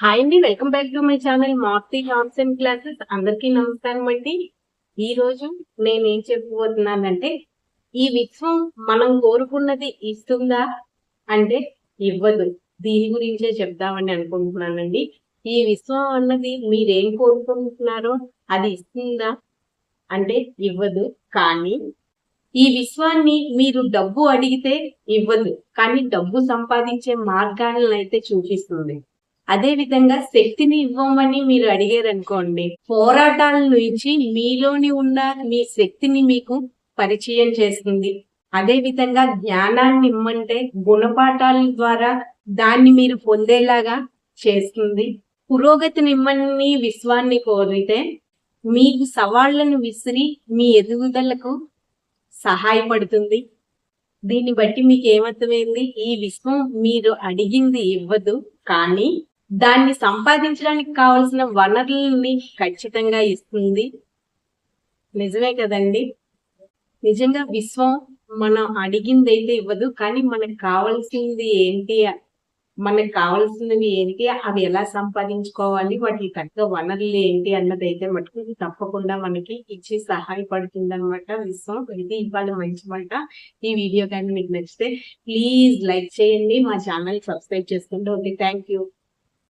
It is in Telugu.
హాయ్ అండి welcome back to my channel Marthi hams and classes అందరికీ నమస్కారం అండి. ఈ రోజు నేను ఏం చెప్పబోతున్నానంటే ఈ విశ్వం మనం కోరుకున్నది ఇస్తుందా? అంటే ఇవ్వదు. దీని గురించే చెప్దామని అనుకుంటున్నానండి. ఈ విశ్వం అన్నది మీరేం కోరుకుంటున్నారో అది ఇస్తుందా? అంటే ఇవ్వదు. కానీ ఈ విశ్వాన్ని మీరు డబ్బు అడిగితే ఇవ్వదు. కానీ డబ్బు సంపాదించే మార్గాలను అయితే చూపిస్తుంది. అదే విధంగా శక్తిని ఇవ్వమని మీరు అడిగారు అనుకోండి పోరాటాలను ఇచ్చి మీలోని ఉన్న మీ శక్తిని మీకు పరిచయం చేస్తుంది. అదే విధంగా జ్ఞానాన్ని ఇమ్మంటే గుణపాఠాల ద్వారా దాన్ని మీరు పొందేలాగా చేస్తుంది. పురోగతిని ఇమ్మని విశ్వాన్ని కోరితే మీకు సవాళ్ళను విసిరి మీ ఎదుగుదలకు సహాయపడుతుంది. దీన్ని బట్టి మీకు ఏమర్థమైంది? ఈ విశ్వం మీరు అడిగింది ఇవ్వదు కానీ దాన్ని సంపాదించడానికి కావలసిన వనరులని ఖచ్చితంగా ఇస్తుంది. నిజమే కదండి? నిజంగా విశ్వం మనం అడిగింది అయితే ఇవ్వదు కానీ మనకు కావాల్సింది ఏంటి? మనకు కావాల్సినవి ఏంటి? అవి ఎలా సంపాదించుకోవాలి? వాటికి తగ్గ వనరులు ఏంటి అన్నది అయితే మటుకు తప్పకుండా మనకి ఇచ్చి సహాయపడుతుంది అనమాట విశ్వం. ఇది ఇవాళ మంచి మాట ఈ వీడియో కానీ మీకు నచ్చితే ప్లీజ్ లైక్ చేయండి మా ఛానల్ సబ్స్క్రైబ్ చేసుకుంటూ ఓకే థ్యాంక్ యూ.